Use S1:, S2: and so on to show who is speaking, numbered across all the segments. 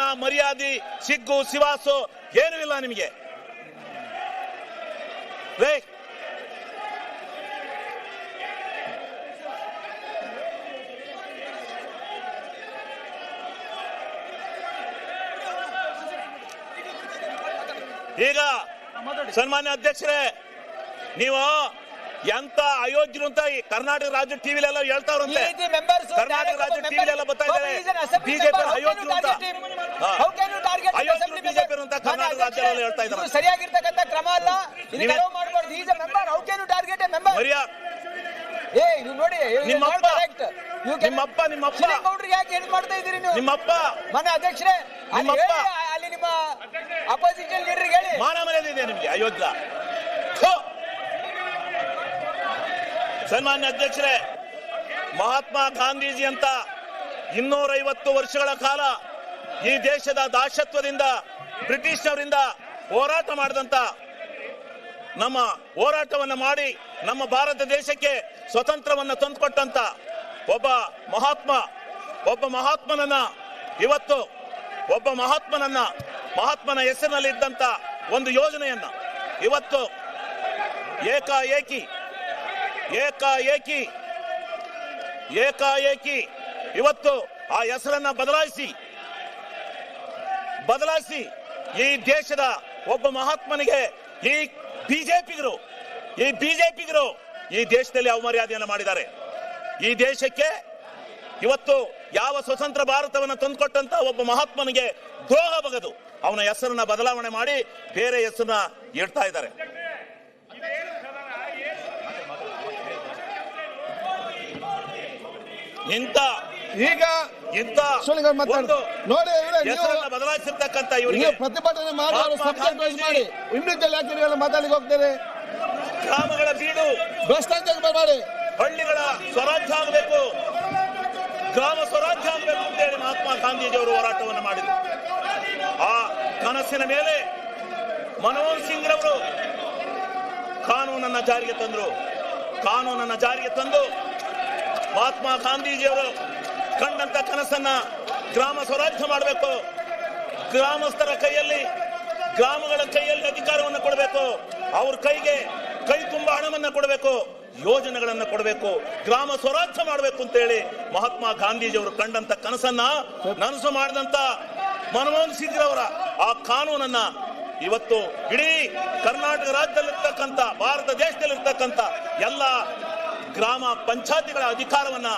S1: ಮಾನ ಮರ್ಯಾದೆ ಸಿಗ್ಗು ಸಿವಾಸು ಏನೂ ಇಲ್ಲ ನಿಮಗೆ. ಈಗ ಸನ್ಮಾನ್ಯ ಅಧ್ಯಕ್ಷರೇ ನೀವು ಎಂತ ಅಯೋಧ್ಯರು ಅಂತ ಈ ಕರ್ನಾಟಕ ರಾಜ್ಯ ಟಿವಿಲೆಲ್ಲ ಹೇಳ್ತಾವ್ರಂತೆ. ಕರ್ನಾಟಕ ರಾಜ್ಯ ಎಲ್ಲ ಬರ್ತಾ ಇದ್ದಾರೆ. ಬಿಜೆಪಿ
S2: ಅಯೋಧ್ಯರು
S1: ಅಯೋಗ್ಯರು ಅಂತ? ಹಾ.
S2: Target an
S1: ಅಯೋಗ್ಯರು ಬಿಜೆಪಿ ಅಂತ ಕರ್ನಾಟಕ ರಾಜ್ಯದಲ್ಲಿ ಹೇಳ್ತಾ ಇದ್ದಾರೆ.
S2: ಇದು ಸರಿಯಾಗಿರ್ತಕ್ಕಂಥ ಕ್ರಮ ಅಲ್ಲ. ಇದಕ್ಕೆ
S1: ನೀವೇ-
S2: ಅಲೋ ಮಾಡಬಾರ್ದು. Is a member how can you target a member ಏ ಇದು ನೋಡಿ
S1: ನಿಮ್ಮಪ್ಪ. ನಿಮ್ಮಪ್ಪ ನಿಮ್ಮಪ್ಪ.
S2: ಗೌಡ್ರಿಗೆ ಯಾಕೆ ಏನು ಮಾಡ್ತಾ ಇದ್ದೀರಿ ನೀವು?
S1: ನಿಮ್ಮಪ್ಪ.
S2: ಮನೆ ಅಧ್ಯಕ್ಷರೇ
S1: ನಿಮ್ಮಪ್ಪ.
S2: ಅಲ್ಲಿ ನಿಮ್ಮ ಅಪೋಸಿಷನ್ ಲೀಡರ್ಗೆ ಹೇಳಿ.
S1: ಮಾನ ಮರ್ಯಾದೆ ಇದೆ ನಿಮಗೆ ಅಯೋಧ್ಯ. ಸನ್ಮಾನ್ಯ ಅಧ್ಯಕ್ಷರೇ ಮಹಾತ್ಮ ಗಾಂಧೀಜಿ ಅಂತ ಇನ್ನೂರೈವತ್ತು ವರ್ಷಗಳ ಕಾಲ ಈ ದೇಶದ ದಾಸತ್ವದಿಂದ ಬ್ರಿಟಿಷ್ನವರಿಂದ ಹೋರಾಟ ಮಾಡಿದಂತ ನಮ್ಮ ಹೋರಾಟವನ್ನು ಮಾಡಿ ನಮ್ಮ ಭಾರತ ದೇಶಕ್ಕೆ ಸ್ವತಂತ್ರವನ್ನು ತಂದುಕೊಟ್ಟಂತ ಒಬ್ಬ ಮಹಾತ್ಮ, ಒಬ್ಬ ಮಹಾತ್ಮನನ್ನ ಇವತ್ತು ಒಬ್ಬ ಮಹಾತ್ಮನನ್ನ, ಮಹಾತ್ಮನ ಹೆಸರಿನಲ್ಲಿ ಇದ್ದಂತ ಒಂದು ಯೋಜನೆಯನ್ನ ಇವತ್ತು ಏಕಾಏಕಿ ಏಕಾಏಕಿ ಏಕಾಏಕಿ ಇವತ್ತು ಆ ಹೆಸರನ್ನ ಬದಲಾಯಿಸಿ ಬದಲಾಯಿಸಿ ಈ ದೇಶದ ಒಬ್ಬ ಮಹಾತ್ಮನಿಗೆ ಈ ಬಿಜೆಪಿಗರು ಈ ಬಿಜೆಪಿಗರು ಈ ದೇಶದಲ್ಲಿ ಅವಮರ್ಯಾದೆಯನ್ನು ಮಾಡಿದ್ದಾರೆ. ಈ ದೇಶಕ್ಕೆ ಇವತ್ತು ಯಾವ ಸ್ವತಂತ್ರ ಭಾರತವನ್ನು ತಂದುಕೊಟ್ಟಂತ ಒಬ್ಬ ಮಹಾತ್ಮನಿಗೆ ದ್ರೋಹ ಬಗದು ಅವನ ಹೆಸರನ್ನ ಬದಲಾವಣೆ ಮಾಡಿ ಬೇರೆ ಹೆಸರನ್ನ ಇಡ್ತಾ ಇದ್ದಾರೆ. ಇಂಥ
S3: ಈಗ ಮಾತಾಡು ನೋಡಿ
S1: ಬದಲಾಯಿಸಿರ್ತಕ್ಕಂಥ ಇವರಿಗೆ.
S3: ಪ್ರತಿಭಟನೆ ಮಾಡಿ ಅವರು
S1: ಮಹಾತ್ಮ
S3: ಸಬ್ಜೆಕ್ಟ್ ವೈಸ್
S1: ಗಾಂಧೀಜಿ
S3: ಮಾಡಿ. ಇಂಡಿವಿಜುವಲ್ ಯಾಕೆ ನೀವೆಲ್ಲ ಮಾತಾಡಲಿಕ್ಕೆ ಹೋಗ್ತೀರಿ.
S1: ಗ್ರಾಮಗಳ ಬೀಡು.
S3: ಭ್ರಷ್ಟಾಚಾರ ಮಾಡಿ
S1: ಹಳ್ಳಿಗಳ ಸ್ವರಾಜ್ಯ ಆಗಬೇಕು. ಗ್ರಾಮ ಸ್ವರಾಜ್ಯ ಆಗಬೇಕು ಅಂತೇಳಿ ಮಹಾತ್ಮ ಗಾಂಧೀಜಿಯವರು ಹೋರಾಟವನ್ನು ಮಾಡಿದರು. ಆ ಕನಸಿನ ಮೇಲೆ ಮನಮೋಹನ್ ಸಿಂಗ್ ರವರು ಕಾನೂನನ್ನ ಜಾರಿಗೆ ತಂದರು. ಕಾನೂನನ್ನ ಜಾರಿಗೆ ತಂದು ಮಹಾತ್ಮ ಗಾಂಧೀಜಿಯವರು ಕಂಡಂತ ಕನಸನ್ನ ಗ್ರಾಮ ಸ್ವರಾಜ್ಯ ಮಾಡಬೇಕು. ಗ್ರಾಮಸ್ಥರ ಕೈಯಲ್ಲಿ, ಗ್ರಾಮಗಳ ಕೈಯಲ್ಲಿ ಅಧಿಕಾರವನ್ನು ಕೊಡಬೇಕು. ಅವ್ರ ಕೈಗೆ ಕೈ ತುಂಬ ಹಣವನ್ನು ಕೊಡಬೇಕು, ಯೋಜನೆಗಳನ್ನು ಕೊಡಬೇಕು, ಗ್ರಾಮ ಸ್ವರಾಜ್ಯ ಮಾಡಬೇಕು ಅಂತ ಹೇಳಿ ಮಹಾತ್ಮ ಗಾಂಧೀಜಿಯವರು ಕಂಡಂತ ಕನಸನ್ನ ನನಸು ಮಾಡಿದಂತ ಮನಮೋಹನ್ ಸಿಂಗ್ ಆ ಕಾನೂನನ್ನ ಇವತ್ತು ಇಡೀ ಕರ್ನಾಟಕ ರಾಜ್ಯದಲ್ಲಿರ್ತಕ್ಕಂಥ, ಭಾರತ ದೇಶದಲ್ಲಿರ್ತಕ್ಕಂಥ ಎಲ್ಲ ಗ್ರಾಮ ಪಂಚಾಯತಿಗಳ ಅಧಿಕಾರವನ್ನ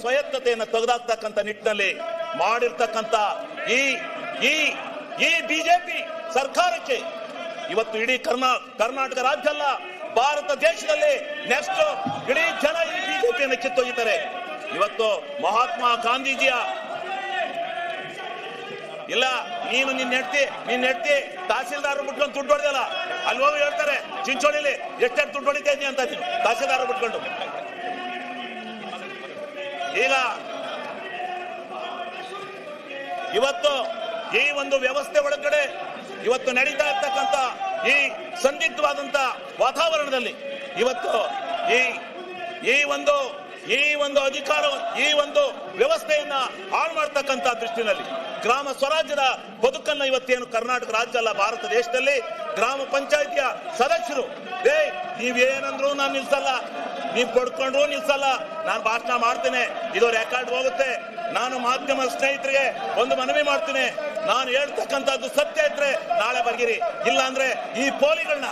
S1: ಸ್ವಯತ್ತತೆಯನ್ನ ತೆಗೆದಾಕ್ತಕ್ಕಂಥ ನಿಟ್ಟಿನಲ್ಲಿ ಮಾಡಿರ್ತಕ್ಕಂಥ ಈ ಈ ಈ ಬಿಜೆಪಿ ಸರ್ಕಾರಕ್ಕೆ ಇವತ್ತು ಇಡೀ ಕರ್ನಾ ಕರ್ನಾಟಕ ರಾಜ್ಯ ಅಲ್ಲ ಭಾರತ ದೇಶದಲ್ಲಿ ನೆಕ್ಸ್ಟ್ ಇಡೀ ಜನ ಈ ಬಿಜೆಪಿಯನ್ನು ಕಿತ್ತೊಯ್ಯುತ್ತಾರೆ. ಇವತ್ತು ಮಹಾತ್ಮ ಗಾಂಧೀಜಿಯ ಇಲ್ಲ, ನೀನು ನಿನ್ನ ಹೆಂಡತಿ ನಿನ್ನ ಹೆಂಡತಿ ತಹಸೀಲ್ದಾರ್ ಬಿಟ್ಕೊಂಡು ದುಡ್ಡು ಹೊಡೆದಲ್ಲ, ಅಲ್ಲಿ ಹೋಗಿ ಹೇಳ್ತಾರೆ, ಚಿಂಚೋಳಿಲಿ ಎಷ್ಟೆಷ್ಟು ದುಡ್ಡು ಹೊಡಿತಾ ಅಂತ ನೀನು ತಹಸೀಲ್ದಾರ್ ಬಿಟ್ಕೊಂಡು. ಈಗ ಇವತ್ತು ಈ ಒಂದು ವ್ಯವಸ್ಥೆ ಒಳಗಡೆ ಇವತ್ತು ನಡೀತಾ ಇರ್ತಕ್ಕಂಥ ಈ ಸಂದಿಗ್ಧವಾದಂತ ವಾತಾವರಣದಲ್ಲಿ ಇವತ್ತು ಈ ಈ ಒಂದು ಈ ಒಂದು ಅಧಿಕಾರ, ಈ ಒಂದು ವ್ಯವಸ್ಥೆಯನ್ನ ಹಾಳು ಮಾಡ್ತಕ್ಕಂಥ ದೃಷ್ಟಿನಲ್ಲಿ ಗ್ರಾಮ ಸ್ವರಾಜ್ಯದ ಬದುಕನ್ನ ಇವತ್ತೇನು ಕರ್ನಾಟಕ ರಾಜ್ಯ ಅಲ್ಲ, ಭಾರತ ದೇಶದಲ್ಲಿ ಗ್ರಾಮ ಪಂಚಾಯಿತಿಯ ಸದಸ್ಯರು. ಏ ನೀವೇನಂದ್ರು ನಾನು ನಿಲ್ಸಲ್ಲ. ನೀವು ಕೊಡ್ಕೊಂಡ್ರು ನಿಲ್ಸಲ್ಲ. ನಾನು ಭಾಷಣ ಮಾಡ್ತೇನೆ. ಇದು ರೆಕಾರ್ಡ್ ಹೋಗುತ್ತೆ. ನಾನು ಮಾಧ್ಯಮ ಸ್ನೇಹಿತರಿಗೆ ಒಂದು ಮನವಿ ಮಾಡ್ತೀನಿ. ನಾನು ಹೇಳ್ತಕ್ಕಂಥದ್ದು ಸತ್ಯ ಇದ್ರೆ ನಾಳೆ ಬರ್ಗಿರಿ. ಇಲ್ಲ ಅಂದ್ರೆ ಈ ಪೋಲಿಗಳನ್ನ,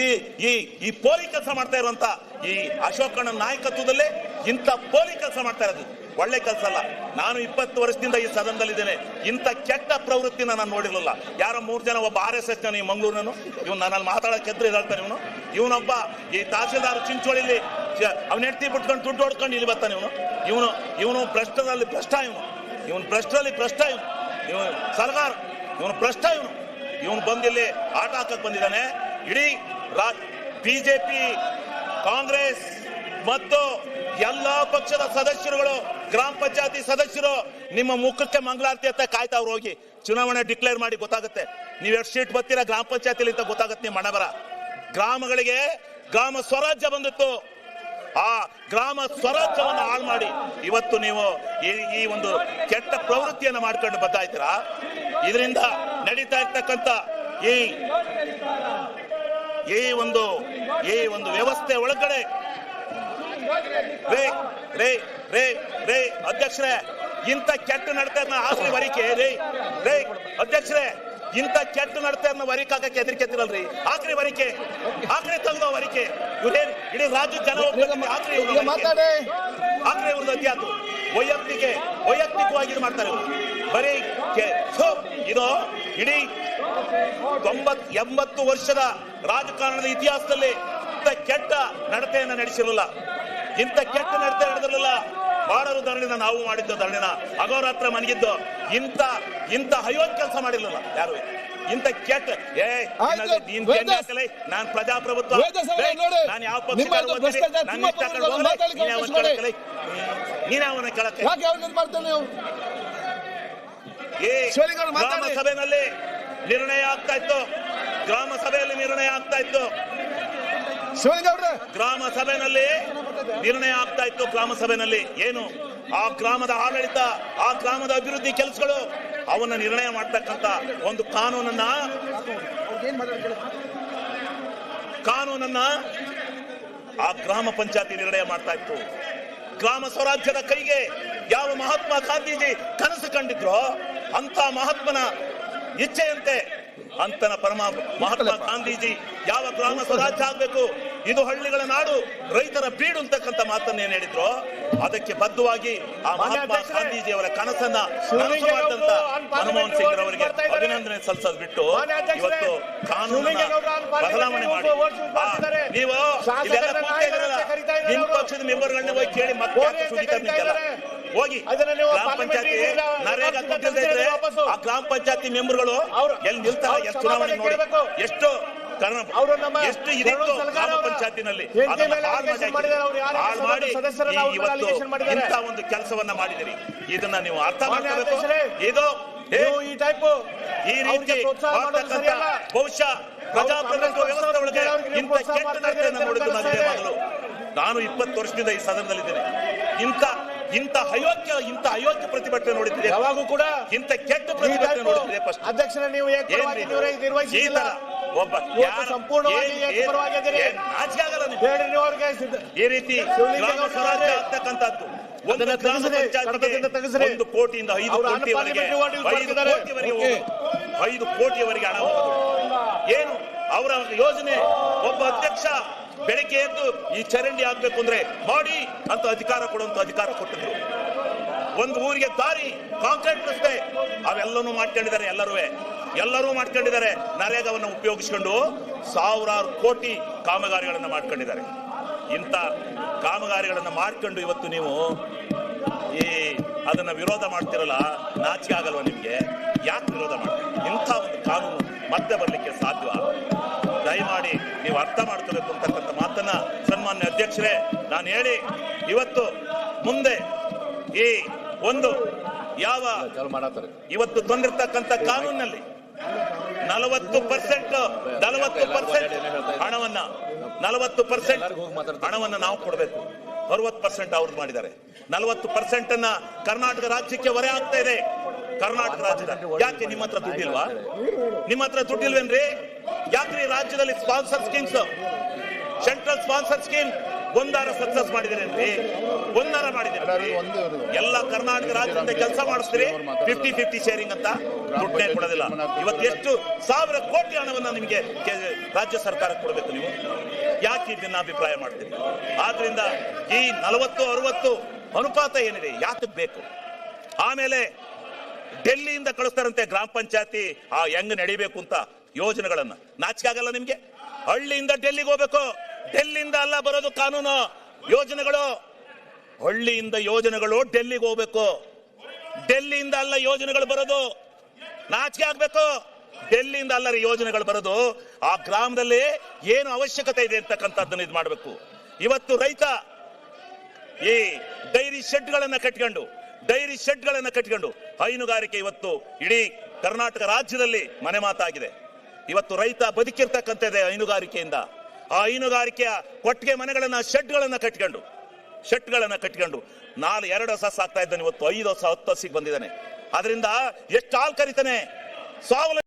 S1: ಈ ಈ ಈ ಪೋಲಿ ಕೆಲಸ ಮಾಡ್ತಾ ಇರುವಂತ ಈ ಅಶೋಕಣ್ಣನ ನಾಯಕತ್ವದಲ್ಲೇ ಇಂಥ ಪೋಲಿ ಕೆಲಸ ಮಾಡ್ತಾ ಇರೋದು. ಒಳ್ಳೆ ಕೆಲಸ ಅಲ್ಲ. ನಾನು ಇಪ್ಪತ್ತು ವರ್ಷದಿಂದ ಈ ಸದನದಲ್ಲಿದ್ದೇನೆ. ಇಂಥ ಕೆಟ್ಟ ಪ್ರವೃತ್ತಿನ ನಾನು ನೋಡಿರಲಿಲ್ಲ. ಯಾರೋ ಮೂರು ಜನ ಒಬ್ಬ ಆರ್ ಎಸ್ ಎಸ್ ಈ ಮಂಗಳೂರಿನನು ಇವ್ನು ನನ್ನಲ್ಲಿ ಮಾತಾಡೋಕೆ ಎದ್ರು ಹೇಳ್ತಾನೆ ಇವನು. ಇವನೊಬ್ಬ ಈ ತಹಸೀಲ್ದಾರ್ ಚಿಂಚೋಳಿಲಿ ಅವನ ಹೆಂಡತಿ ಬಿಟ್ಕೊಂಡು ದುಡ್ಡು ಹೊಡ್ಕೊಂಡು ಇಲ್ಲಿ ಬರ್ತಾನೆ ಇವನು. ಇವನು ಇವನು ಭ್ರಷ್ಟದಲ್ಲಿ ಭ್ರಷ್ಟ ಇವನು. ಇವನು ಭ್ರಷ್ಟರಲ್ಲಿ ಭ್ರಷ್ಟ ಇವನು. ಇವನು ಇವನು ಭ್ರಷ್ಟ ಇವನು. ಇವನು ಬಂದಿಲ್ಲಿ ಆಟ ಹಾಕಕ್ ಬಂದಿದ್ದಾನೆ. ಇಡೀ ಬಿಜೆಪಿ, ಕಾಂಗ್ರೆಸ್ ಮತ್ತು ಎಲ್ಲಾ ಪಕ್ಷದ ಸದಸ್ಯರುಗಳು, ಗ್ರಾಮ ಪಂಚಾಯತಿ ಸದಸ್ಯರು ನಿಮ್ಮ ಮುಖಕ್ಕೆ ಮಂಗಳಾರತಿ ಅಂತ ಕಾಯ್ತಾವ್ರು ಹೋಗಿ. ಚುನಾವಣೆ ಡಿಕ್ಲೇರ್ ಮಾಡಿ ಗೊತ್ತಾಗುತ್ತೆ. ನೀವು ಎಷ್ಟು ಸೀಟ್ ಬರ್ತೀರಾ ಗ್ರಾಮ ಪಂಚಾಯತಿಲಿ ಅಂತ ಗೊತ್ತಾಗುತ್ತೆ ನಿಮ್ಮ ಮಣಬರ ಗ್ರಾಮಗಳಿಗೆ ಗ್ರಾಮ ಸ್ವರಾಜ್ಯ ಬಂದಿತ್ತು. ಆ ಗ್ರಾಮ ಸ್ವರಾಜ್ಯವನ್ನು ಹಾಳು ಮಾಡಿ. ಇವತ್ತು ನೀವು ಈ ಒಂದು ಕೆಟ್ಟ ಪ್ರವೃತ್ತಿಯನ್ನು ಮಾಡ್ಕೊಂಡು ಬದ್ದಾಯ್ತೀರಾ ಇದರಿಂದ ನಡೀತಾ ಇರ್ತಕ್ಕಂಥ ಈ ಈ ಒಂದು ಈ ಒಂದು ವ್ಯವಸ್ಥೆ ಒಳಗಡೆ ರೇ ರೇ ರೇ ರೇ, ಅಧ್ಯಕ್ಷರೇ, ಇಂಥ ಕೆಟ್ಟ ನಡತೆಯನ್ನ ಆಸ್ತಿ ವರಿಕೆ ರೇ ರೇ, ಅಧ್ಯಕ್ಷರೇ ಇಂಥ ಕೆಟ್ಟ ನಡತೆಯನ್ನ ವರಿಕಾಗಕ್ಕೆ ಹೆದರಿಕೆತ್ತಿರಲ್ರಿ. ಆಕ್ರಿ ವರಿಕೆ. ಆಕ್ರಿ ತಂದು ವರಿಕೆ. ಇವ್ರೇನ್ ಇಡೀ ರಾಜ್ಯ ಜನ ಆಕ್ರಿ. ಆಕ್ರಿ ಇವ್ರದ್ದು ಅಧ್ಯಾತು ವೈಯಕ್ತಿಕ ವೈಯಕ್ತಿಕವಾಗಿ ಇದು ಮಾಡ್ತಾರೆ ಬರೀ ಇದು ಇಡೀ ತೊಂಬತ್ ಎಂಬತ್ತು ವರ್ಷದ ರಾಜಕಾರಣದ ಇತಿಹಾಸದಲ್ಲಿ ಇಂಥ ಕೆಟ್ಟ ನಡತೆಯನ್ನ ನಡೆಸಿರಲಿಲ್ಲ. ಇಂಥ ಕೆಟ್ಟ ನಡತೆ ನಡೆದಿರಲಿಲ್ಲ. ಬಾಳರು ಧರಣಿನ ನಾವು ಮಾಡಿದ್ದು ಧರಣಿನ. ಅಗೋರಾತ್ರ ಮನಗಿದ್ದು ಇಂತ ಇಂತ ಹಯೋದ್ ಕೆಲಸ ಮಾಡಿರಲಿಲ್ಲ. ಯಾರು? ಇಂತ ಕೆಟ್ಟ. ಏ ನೀನ್ ಹಾಕಲೇ, ನಾನ್ ಪ್ರಜಾಪ್ರಭುತ್ವ. ನಾನ್ ಯಾವ ಪಕ್ಷ
S3: ಅವಕಾಶ
S1: ಅವನ ಕೆಳಕ್ಕೆ ಗ್ರಾಮ
S3: ಸಭೆನಲ್ಲಿ
S1: ಸಭೆಯಲ್ಲಿ ನಿರ್ಣಯ ಆಗ್ತಾ ಇತ್ತು. ಗ್ರಾಮ ಸಭೆಯಲ್ಲಿ ನಿರ್ಣಯ ಆಗ್ತಾ ಇತ್ತು. ಗ್ರಾಮ ಸಭೆಯಲ್ಲಿ ನಿರ್ಣಯ ಆಗ್ತಾ ಇತ್ತು ಗ್ರಾಮ ಸಭೆಯಲ್ಲಿ ಏನು? ಆ ಗ್ರಾಮದ ಆಡಳಿತ ಆ ಗ್ರಾಮದ ಅಭಿವೃದ್ಧಿ ಕೆಲಸಗಳು ಅವನ್ನ ನಿರ್ಣಯ ಮಾಡ್ತಕ್ಕಂತ ಒಂದು ಕಾನೂನನ್ನ ಕಾನೂನನ್ನ ಆ ಗ್ರಾಮ ಪಂಚಾಯತಿ ನಿರ್ಣಯ ಮಾಡ್ತಾ ಇತ್ತು. ಗ್ರಾಮ ಸ್ವರಾಜ್ಯದ ಕೈಗೆ ಯಾವ ಮಹಾತ್ಮ ಗಾಂಧೀಜಿ ಕನಸು ಕಂಡಿದ್ರೋ ಅಂತ ಮಹಾತ್ಮನ ಇಚ್ಛೆಯಂತೆ ಅಂತನ ಪರಮ ಮಹಾತ್ಮ ಗಾಂಧೀಜಿ ಯಾವ ಗ್ರಾಮ ಸ್ವರಾಜ್ಯ ಆಗ್ಬೇಕು? ಇದು ಹಳ್ಳಿಗಳ ನಾಡು. ರೈತರ ಬೀಡು ಅಂತಕ್ಕಂಥ ಮಾತನ್ನ ಏನ್ ಹೇಳಿದ್ರು? ಅದಕ್ಕೆ ಬದ್ಧವಾಗಿ ಆ ಮಹಾತ್ಮ ಗಾಂಧೀಜಿಯವರ ಕನಸನ್ನ ನನಸು ಮಾಡಿದಂತ ಮನಮೋಹನ್ ಸಿಂಗ್ ಅವರಿಗೆ ಅಭಿನಂದನೆ ಸಲ್ಲಿಸೋದು ಬಿಟ್ಟು ಇವತ್ತು ಕಾನೂನಿನ ಬದಲಾವಣೆ ಮಾಡಿ. ನೀವು ನಿಮ್ಮ ಪಕ್ಷದ ಮೆಂಬರ್ಗಳನ್ನ ಹೋಗಿ ಕೇಳಿ ಮತ್ತೆ ಹೋಗಿ. ಗ್ರಾಮ ಪಂಚಾಯತಿ ನರೇಗಾ ಇದ್ರೆ ಆ ಗ್ರಾಮ ಪಂಚಾಯತಿ ಮೆಂಬರ್ಗಳು ಎಲ್ಲಿ ನಿಲ್ತಾರೆ? ಎಷ್ಟು ಚುನಾವಣೆ ನೋಡಿ. ಎಷ್ಟು
S2: ನಮ್ಮ
S1: ಎಷ್ಟು ಇದಿತ್ತು
S2: ಧರ್ಮದ
S1: ಗ್ರಾಮ ಪಂಚಾಯತಿನಲ್ಲಿ? ಇಂಥ ಒಂದು ಕೆಲಸವನ್ನ ಮಾಡಿದಿರಿ. ಇದನ್ನ ನೀವು ಅರ್ಥ ಮಾಡ್ಕೋಬೇಕು. ಇದು
S2: ಈ ಟೈಪ್
S1: ಈ ರೀತಿ ಬಹುಶಃ ಪ್ರಜಾಪ್ರಭುತ್ವ ವ್ಯವಸ್ಥೆ ಒಳಗೆ ಇಂಥ ಕೆಟ್ಟ ನಡತೆಯನ್ನು ನೋಡಿದ್ದು ನನಗೆ ಮೊದಲು. ನಾನು ಇಪ್ಪತ್ತು ವರ್ಷದಿಂದ ಈ ಸದನದಲ್ಲಿದ್ದೇನೆ. ಇಂಥ ಇಂಥ ಅಯೋಗ್ಯ ಇಂಥ ಅಯೋಗ್ಯ ಪ್ರತಿಭಟನೆ ನೋಡಿದ್ರೆ
S2: ಯಾವಾಗೂ ಕೂಡ
S1: ಇಂಥ ಕೆಟ್ಟ ಪ್ರತಿಭಟನೆ ನೋಡಿದ್ರೆ
S2: ಅಧ್ಯಕ್ಷರ ನೀವು
S1: ಇದು? ಈ ತರ ಒಬ್ಬ
S2: ಸಂಪೂರ್ಣವಾಗಿ
S1: ಈ ರೀತಿ ಗ್ರಾಮ ಸ್ವರಾಜ್ಯ ಆಗ್ತಕ್ಕಂಥದ್ದು. ಒಂದು ಗ್ರಾಮ ಪಂಚಾಯತಿಗೆ. ಒಂದು ಕೋಟಿಯಿಂದ ಐದು
S2: use
S1: ಐದು ಕೋಟಿಯವರೆಗೆ ಹಣ ಏನು? ಅವರ ಯೋಜನೆ. ಒಬ್ಬ ಅಧ್ಯಕ್ಷ ಬೆಳಿಗ್ಗೆ ಎದ್ದು ಈ ಚರಂಡಿ ಆಗ್ಬೇಕು ಅಂದ್ರೆ ಮಾಡಿ ಅಂತ ಅಧಿಕಾರ ಕೊಡುವಂತ ಅಧಿಕಾರ ಕೊಟ್ಟಿದ್ರು. ಒಂದು ಊರಿಗೆ ದಾರಿ ಕಾಂಕ್ರೀಟ್ ರಸ್ತೆ ಅವೆಲ್ಲನೂ ಮಾಡ್ಕೊಂಡಿದ್ದಾರೆ ಎಲ್ಲರೂ. ಎಲ್ಲರೂ ಮಾಡ್ಕೊಂಡಿದ್ದಾರೆ. ನರೇಗಾವನ್ನು ಉಪಯೋಗಿಸಿಕೊಂಡು ಸಾವಿರಾರು ಕೋಟಿ ಕಾಮಗಾರಿಗಳನ್ನು ಮಾಡ್ಕೊಂಡಿದ್ದಾರೆ. ಇಂಥ ಕಾಮಗಾರಿಗಳನ್ನು ಮಾಡ್ಕೊಂಡು ಇವತ್ತು ನೀವು ಈ ಅದನ್ನ ವಿರೋಧ ಮಾಡ್ತಿರಲ್ಲ ನಾಚಿಕೆ ಆಗಲ್ವ ನಿಮಗೆ? ಯಾಕೆ ವಿರೋಧ ಮಾಡ್ತೀರಿ? ಇಂಥ ಒಂದು ಕಾನೂನು ಮತ್ತೆ ಬರಲಿಕ್ಕೆ ಸಾಧ್ಯ ದಯಮಾಡಿ ನೀವು ಅರ್ಥ ಮಾಡ್ಕೋಬೇಕು ಅಂತಕ್ಕಂಥ ಮಾತನ್ನ ಸನ್ಮಾನ್ಯ ಅಧ್ಯಕ್ಷರೇ ನಾನು ಹೇಳಿ ಇವತ್ತು ಮುಂದೆ ಈ ಒಂದು ಯಾವ ಇವತ್ತು ತಂದಿರ್ತಕ್ಕಂಥ ಕಾನೂನಿನಲ್ಲಿ ನಲವತ್ತು ಪರ್ಸೆಂಟ್ ನಲವತ್ತು ಪರ್ಸೆಂಟ್ ಹಣವನ್ನ ನಲವತ್ತು ಪರ್ಸೆಂಟ್ ಹಣವನ್ನ ನಾವು ಕೊಡಬೇಕು. ಅರವತ್ತು ಪರ್ಸೆಂಟ್ ಅವ್ರದ್ದು ಮಾಡಿದ್ದಾರೆ. ನಲವತ್ತು ಪರ್ಸೆಂಟ್ ಅನ್ನ ಕರ್ನಾಟಕ ರಾಜ್ಯಕ್ಕೆ ಹೊರೆ ಆಗ್ತಾ ಇದೆ. ಕರ್ನಾಟಕ ರಾಜ್ಯದ. ಯಾಕೆ ನಿಮ್ಮ ಹತ್ರ ದುಡ್ಡಿಲ್ವಾ? ನಿಮ್ಮ ಹತ್ರ ದುಡ್ಡಿಲ್ವೇನ್ರಿ? ಯಾಕ್ರಿ ರಾಜ್ಯದಲ್ಲಿ sponsor schemes? Central sponsor scheme ಒಂದಾರ success ಮಾಡಿದಿರೇನ್ರಿ? ಒಂದಾರ ಮಾಡಿದಿರಿ ಎಲ್ಲ ಕರ್ನಾಟಕ ರಾಜ್ಯದಿಂದ ಕೆಲಸ ಮಾಡಿಸ್ತೀರಿ? ಫಿಫ್ಟಿ ಫಿಫ್ಟಿ ಶೇರಿಂಗ್ ಅಂತ? ದುಡ್ಡೇ ಕೊಡೋದಿಲ್ಲ. ಇವತ್ತು ಎಷ್ಟು ಸಾವಿರ ಕೋಟಿ ಹಣವನ್ನು ನಿಮಗೆ ರಾಜ್ಯ ಸರ್ಕಾರ ಕೊಡಬೇಕು ನೀವು? ಯಾಕೆ ಈ ಭಿನ್ನಾಭಿಪ್ರಾಯ ಮಾಡ್ತೀರಿ? ಆದ್ರಿಂದ ಈ ನಲವತ್ತು, ಅರವತ್ತು ಅನುಪಾತ ಏನಿದೆ? ಯಾಕೆ ಬೇಕು? ಆಮೇಲೆ ಡೆಲ್ಲಿಯಿಂದ ಕಳಿಸ್ತಾರಂತೆ ಗ್ರಾಮ ಪಂಚಾಯತಿ, ಆ ಹೆಂಗ್ ನಡಿಬೇಕು ಅಂತ ಯೋಜನೆಗಳನ್ನ. ನಾಚಿಕೆ ಆಗಲ್ಲ ನಿಮ್ಗೆ? ಹಳ್ಳಿಯಿಂದ ಡೆಲ್ಲಿಗೆ ಹೋಗ್ಬೇಕು. ಡೆಲ್ಲಿಯಿಂದ ಅಲ್ಲ, ಬರೋದು ಕಾನೂನು. ಯೋಜನೆಗಳು. ಹಳ್ಳಿಯಿಂದ ಯೋಜನೆಗಳು ಡೆಲ್ಲಿಗೆ ಹೋಗ್ಬೇಕು. ಡೆಲ್ಲಿಯಿಂದ ಅಲ್ಲ ಯೋಜನೆಗಳು ಬರೋದು. ನಾಚಿಕೆ ಆಗ್ಬೇಕು? ಡೆಲ್ಲಿಯಿಂದ ಅಲ್ಲರಿ ಯೋಜನೆಗಳು ಬರೋದು. ಆ ಗ್ರಾಮದಲ್ಲಿ ಏನು ಅವಶ್ಯಕತೆ ಇದೆ ಅಂತಕ್ಕಂಥದ್ದನ್ನ ಇದು ಮಾಡಬೇಕು. ಇವತ್ತು ರೈತ ಈ ಡೈರಿ ಶೆಡ್ಗಳನ್ನ ಕಟ್ಕೊಂಡು, ಡೈರಿ ಶೆಡ್ಗಳನ್ನ ಕಟ್ಕೊಂಡು ಹೈನುಗಾರಿಕೆ ಇವತ್ತು ಇಡೀ ಕರ್ನಾಟಕ ರಾಜ್ಯದಲ್ಲಿ ಮನೆ ಮಾತಾಗಿದೆ. ಇವತ್ತು ರೈತ ಬದುಕಿರ್ತಕ್ಕಂಥದ್ದೇ ಹೈನುಗಾರಿಕೆಯಿಂದ. ಆ ಹೈನುಗಾರಿಕೆಯ ಕೊಟ್ಟಿಗೆ ಮನೆಗಳನ್ನ, ಶೆಡ್ಗಳನ್ನ ಕಟ್ಕೊಂಡು ಶೆಡ್ಗಳನ್ನ ಕಟ್ಕೊಂಡು ನಾಲ್ ಎರಡು ಹೊಸ ಸಾಕ್ತಾ ಇದ್ದಾನೆ ಇವತ್ತು, ಐದು ಹೊಸ, ಹತ್ತು ಹಸಿಗೆ ಬಂದಿದ್ದಾನೆ. ಅದರಿಂದ ಎಷ್ಟು ಹಾಲು ಕರಿತಾನೆ ಸ್ವಾವಲಂಬಿ